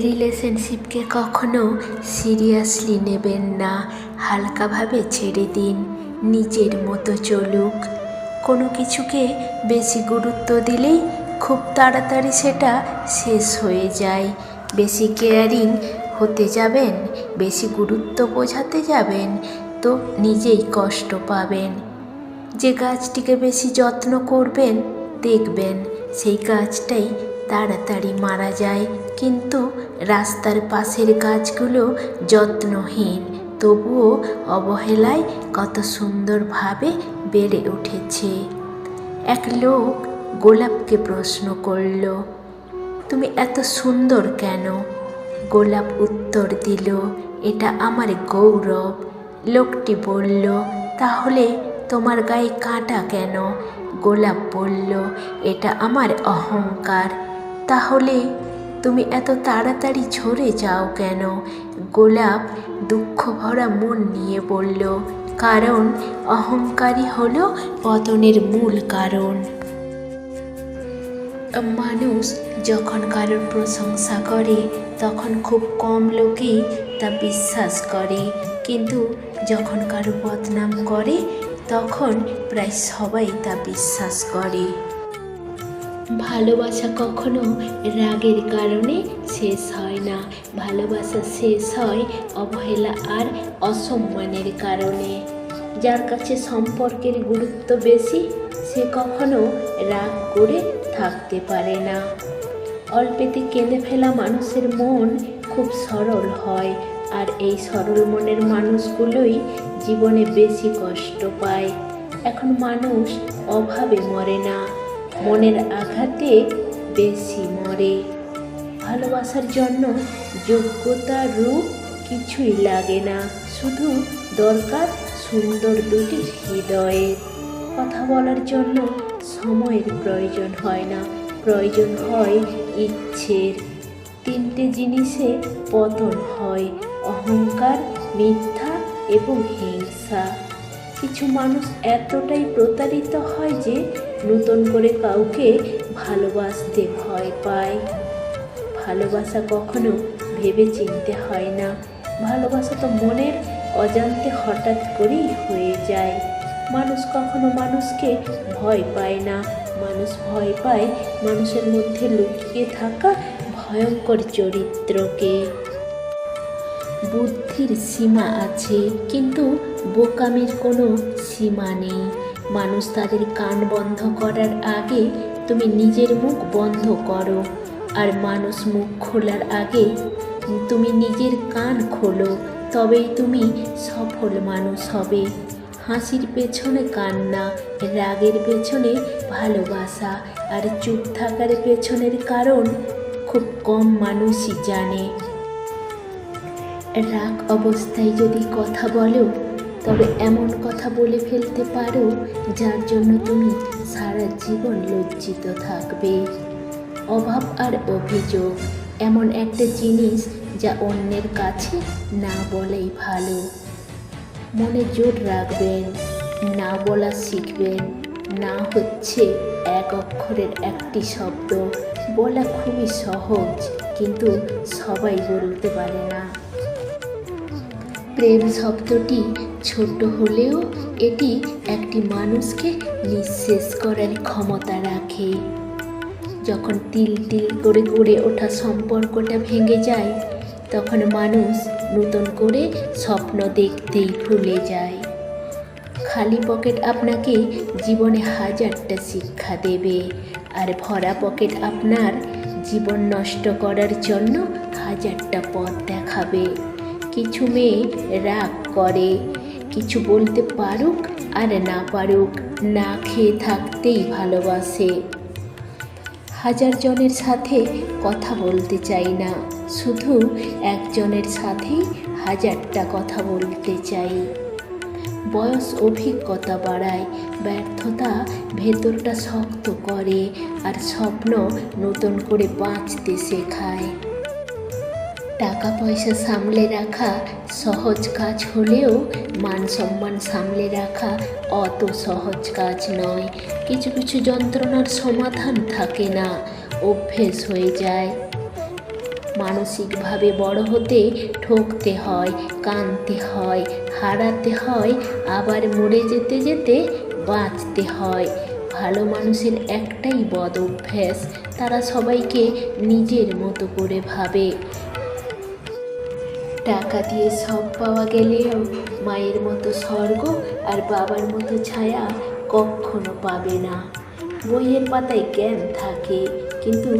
রিলেশনশিপকে কখনো সিরিয়াসলি নেবেন না। হালকাভাবে ছেড়ে দিন, নিজের মতো চলুক। কোনো কিছুকে বেশি গুরুত্ব দিলেই খুব তাড়াতাড়ি সেটা শেষ হয়ে যায়। বেশি কেয়ারিং হতে যাবেন, বেশি গুরুত্ব বোঝাতে যাবেন, তো নিজেই কষ্ট পাবেন। যে গাছটিকে বেশি যত্ন করবেন, দেখবেন সেই গাছটাই তাড়াতাড়ি মারা যায়। কিন্তু রাস্তার পাশের গাছগুলো যত্নহীন, তবুও অবহেলায় কত সুন্দরভাবে বেড়ে উঠেছে। এক লোক গোলাপকে প্রশ্ন করল, তুমি এত সুন্দর কেন? গোলাপ উত্তর দিল, এটা আমার গৌরব। লোকটি বলল, তাহলে তোমার গায়ে কাঁটা কেন? গোলাপ বলল, এটা আমার অহংকার। তাহলে তুমি এত তাড়াতাড়ি ঝরে যাও কেন? গোলাপ দুঃখ ভরা মন নিয়ে বলল, কারণ অহংকারী হল পতনের মূল কারণ। মানুষ যখন কারোর প্রশংসা করে, তখন খুব কম লোকেই তা বিশ্বাস করে। কিন্তু যখন কারও বদনাম করে, তখন প্রায় সবাই তা বিশ্বাস করে। ভালোবাসা কখনো রাগের কারণে শেষ হয় না। ভালোবাসা শেষ হয় অবহেলা আর অসম্মানের কারণে। যার কাছে সম্পর্কের গুরুত্ব বেশি, সে কখনো রাগ করে থাকতে পারে না। অল্পেতে কেঁদে ফেলা মানুষের মন খুব সরল হয় আর এই সরল মনের মানুষগুলোই জীবনে বেশি কষ্ট পায়। এখন মানুষ অভাবে মরে না। মনের আঘাতে বেশি মরে। ভালোবাসার জন্য যোগ্যতা রূপ কিছুই লাগে না, শুধু দরকার সুন্দর দুটি হৃদয়ের কথা বলার জন্য সময়ের প্রয়োজন হয় না, প্রয়োজন হয় ইচ্ছের। তিনটে জিনিসে পতন হয়, অহংকার, মিথ্যা এবং হিংসা। কিছু মানুষ এতটাই প্রতারিত হয় যে নতুন করে কাউকে ভালোবাসতে ভয় পায়। ভালোবাসা কখনো ভেবে চিনতে হয় না। ভালোবাসা তো মনের অজান্তে হঠাৎ করেই হয়ে যায়। মানুষ কখনো মানুষকে ভয় পায় না। মানুষ ভয় পায় মানুষের মধ্যে লুকিয়ে থাকা ভয়ঙ্কর চরিত্রকে। বুদ্ধির সীমা আছে, কিন্তু বোকামির কোনো সীমা নেই। মানুষ তাদের কান বন্ধ করার আগে তুমি নিজের মুখ বন্ধ করো। আর মানুষ মুখ খোলার আগে তুমি নিজের কান খোলো, তবেই তুমি সফল মানুষ হবে। হাসির পেছনে কান্না, রাগের পেছনে ভালোবাসা, আর চুপ থাকার পেছনের কারণ খুব কম মানুষই জানে। রাগ অবস্থায় যদি কথা বলো তবে এমন কথা বলে ফেলতে পারো যার জন্য তুমি সারা জীবন লজ্জিত থাকবে। অভাব আর অভিযোগ, এমন একটা জিনিস যা অন্যের কাছে না বলেই ভালো। মনে জোর রাখবেন, না বলা শিখবেন, না হচ্ছে এক অক্ষরের একটি শব্দ। বলা খুবই সহজ, কিন্তু সবাই বলতে পারে না। প্রেম শব্দটি ছোট হলেও এটি একটি মানুষকে নিঃশেষ করার ক্ষমতা রাখে। যখন তিল তিল করে গড়ে ওঠা সম্পর্কটা ভেঙে যায়, তখন মানুষ নতুন করে স্বপ্ন দেখতেই ভুলে যায়। খালি পকেট আপনাকে জীবনে হাজারটা শিক্ষা দেবে, আর ভরা পকেট আপনার জীবন নষ্ট করার জন্য হাজারটা পথ দেখাবে। কিছু মেয়ে রাগ করে। কিছু বলতে পারুক আর না পারুক, না খেয়ে থাকতেই ভালোবাসে। হাজার জনের সাথে কথা বলতে চাই না, শুধু একজনের সাথেই হাজারটা কথা বলতে চাই। বয়স অভিজ্ঞতা বাড়ায়, ব্যর্থতা ভেতরটা শক্ত করে, আর স্বপ্ন নতুন করে বাঁচতে শেখায়। টাকা পয়সা সামলে রাখা সহজ কাজ হলেও মান সম্মান সামলে রাখা অত সহজ কাজ নয়। কিছু কিছু যন্ত্রণার সমাধান থাকে না, অভ্যেস হয়ে যায়। মানসিকভাবে বড় হতে ঠকতে হয়, কাঁদতে হয়, হারাতে হয়, আবার মরে যেতে যেতে বাঁচতে হয়। ভালো মানুষের একটাই বদ অভ্যাস, তারা সবাইকে নিজের মতো করে ভাবে। টাকা দিয়ে সব পাওয়া গেলেও মায়ের মতো স্বর্গ আর বাবার মতো ছায়া কখনো পাবে না। বইয়ের পাতায় জ্ঞান থাকে, কিন্তু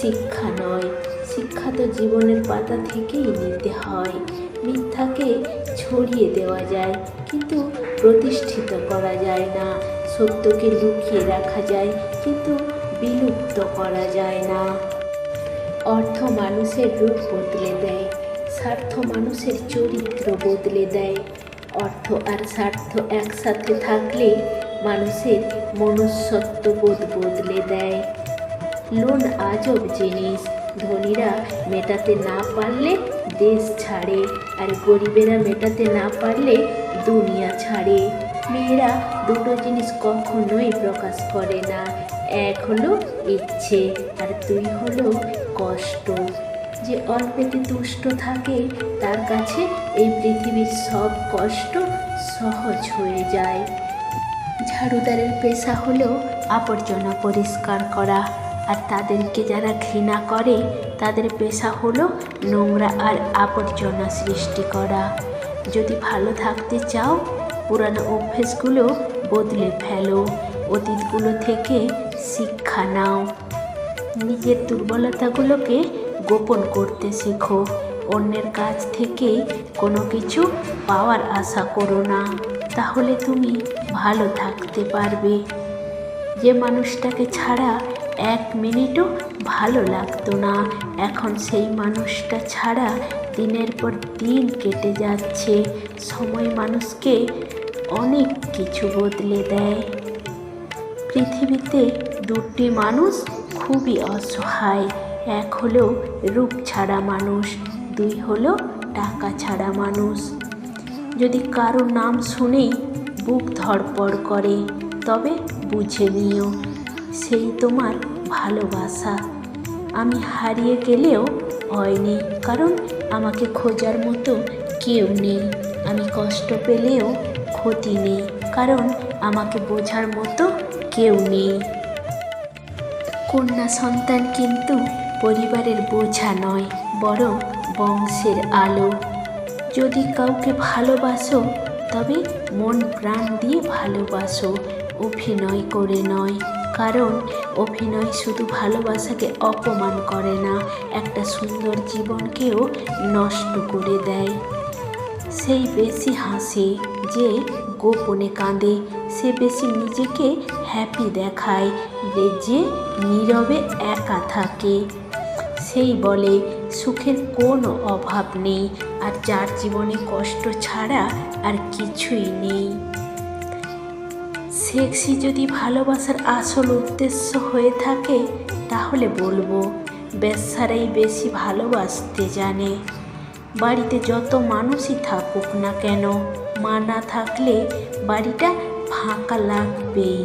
শিক্ষা নয়। শিক্ষা তো জীবনের পাতা থেকেই নিতে হয়। মিথ্যাকে ছড়িয়ে দেওয়া যায়, কিন্তু প্রতিষ্ঠিত করা যায় না। সত্যকে লুকিয়ে রাখা যায়, কিন্তু বিলুপ্ত করা যায় না। অর্থ মানুষের রূপ বদলে দেয়। স্বার্থ মানুষের চরিত্র বদলে দেয়। অর্থ আর স্বার্থ একসাথে থাকলে মানুষের মনুষ্যত্ব বোধ বদলে দেয়। লোন আজব জিনিস ধনীরা মেটাতে না পারলে দেশ ছাড়ে আর গরিবেরা মেটাতে না পারলে দুনিয়া ছাড়ে। মেয়েরা দুটো জিনিস কখনোই প্রকাশ করে না, এক হলো ইচ্ছে আর দুই হলো কষ্ট। যে অল্পেতে তুষ্ট থাকে, তার কাছে এই পৃথিবীর সব কষ্ট সহজ হয়ে যায়। ঝাড়ুদারের পেশা হলো আবর্জনা পরিষ্কার করা, আর তাদেরকে যারা ঘৃণা করে, তাদের পেশা হলো নোংরা আর আবর্জনা সৃষ্টি করা। যদি ভালো থাকতে চাও, পুরানো অভ্যেসগুলো বদলে ফেলো, অতীতগুলো থেকে শিক্ষা নাও। নিজের দুর্বলতাগুলোকে গোপন করতে শেখো। অন্যের কাছ থেকে কোনো কিছু পাওয়ার আশা করো না। তাহলে তুমি ভালো থাকতে পারবে। যে মানুষটাকে ছাড়া এক মিনিটও ভালো লাগতো না, এখন সেই মানুষটা ছাড়া দিনের পর দিন কেটে যাচ্ছে। সময় মানুষকে অনেক কিছু বদলে দেয়। পৃথিবীতে দুটি মানুষ খুবই অসহায়। এক হলো রূপ ছাড়া মানুষ, দুই হলো টাকা ছাড়া মানুষ। যদি কারও নাম শুনেই বুক ধড়পড় করে, তবে বুঝে নিও, সেই তোমার ভালোবাসা। আমি হারিয়ে গেলেও ভয় নেই, কারণ আমাকে খোঁজার মতো কেউ নেই। আমি কষ্ট পেলেও ক্ষতি নেই, কারণ আমাকে বোঝার মতো কেউ নেই। কন্যা সন্তান কিন্তু পরিবারের বোঝা নয়, বরং বংশের আলো। যদি কাউকে ভালোবাসো, তবে মন প্রাণ দিয়ে ভালোবাসো, অভিনয় করে নয়। কারণ অভিনয় শুধু ভালোবাসাকে অপমান করে না, একটা সুন্দর জীবনকেও নষ্ট করে দেয়। সেই বেশি হাসে যে গোপনে কাঁদে, সে বেশি নিজেকে হ্যাপি দেখায়, যে- নীরবে একা থাকে। সেই বলে, সুখের কোনো অভাব নেই, আর যার জীবনে কষ্ট ছাড়া আর কিছুই নেই। সেক্সি যদি ভালোবাসার আসল উদ্দেশ্য হয়ে থাকে, তাহলে বলব বেশ্যারাই বেশি ভালোবাসতে জানে। বাড়িতে যত মানুষই থাকুক না কেন, মা না থাকলে বাড়িটা ফাঁকা লাগবেই,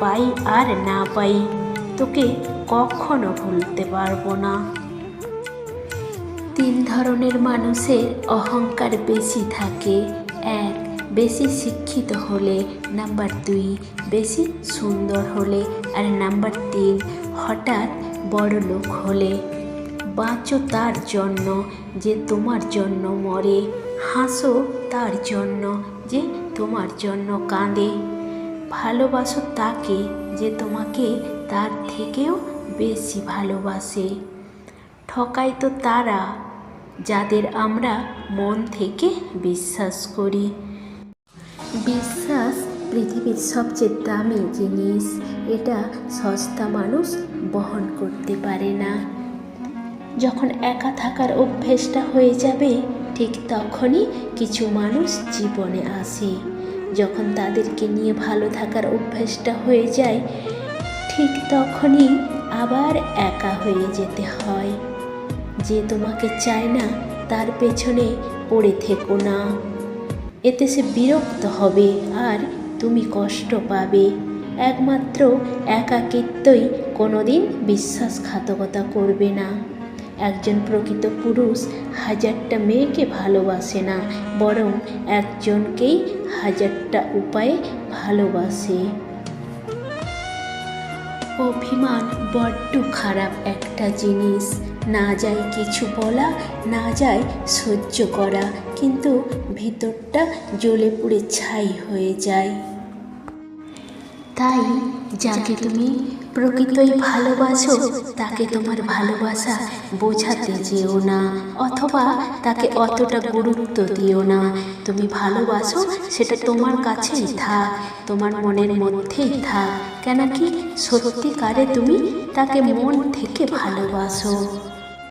পাই আর না পাই। তোকে কখনো ভুলতে পারব না। তিন ধরনের মানুষের অহংকার বেশি থাকে। এক, বেশি শিক্ষিত হলে। নাম্বার দুই, বেশি সুন্দর হলে। আর নাম্বার তিন, হঠাৎ বড় লোক হলে। বাঁচো তার জন্য যে তোমার জন্য মরে। হাসো তার জন্য যে তোমার জন্য কাঁদে। ভালোবাসো তাকে যে তোমাকে তার থেকেও বেশি ভালোবাসে। ঠকাই তো তারা, যাদের আমরা মন থেকে বিশ্বাস করি। বিশ্বাস পৃথিবীর সবচেয়ে দামি জিনিস। এটা সস্তা মানুষ বহন করতে পারে না। যখন একা থাকার অভ্যেসটা হয়ে যাবে, ঠিক তখনই কিছু মানুষ জীবনে আসে। যখন তাদেরকে নিয়ে ভালো থাকার অভ্যেসটা হয়ে যায় ঠিক তখনই আবার একা হয়ে যেতে হয়। যে তোমাকে চায় না, তার পেছনে পড়ে থেকো না। এতে সে বিরক্ত হবে আর তুমি কষ্ট পাবে। একমাত্র একাকিত্বই কোনোদিন বিশ্বাসঘাতকতা করবে না। একজন প্রকৃত পুরুষ হাজারটা মেয়েকে ভালোবাসে না, বরং একজনকেই হাজারটা উপায়ে ভালোবাসে। অভিমান বড্ড খারাপ একটা জিনিস। না যায় কিছু বলা, না যায় সহ্য করা, কিন্তু ভিতরটা জ্বলে পুড়ে ছাই হয়ে যায়। তাই যাকে তুমি প্রকৃতই ভালোবাসো, তাকে তোমার ভালোবাসা বোঝাতে যেও না, অথবা তাকে অতটা গুরুত্ব দিও না। তুমি ভালোবাসো, সেটা তোমার কাছেই থাক, তোমার মনের মধ্যেই থাক। কেন কি সত্যিকারে তুমি তাকে মন থেকে ভালোবাসো।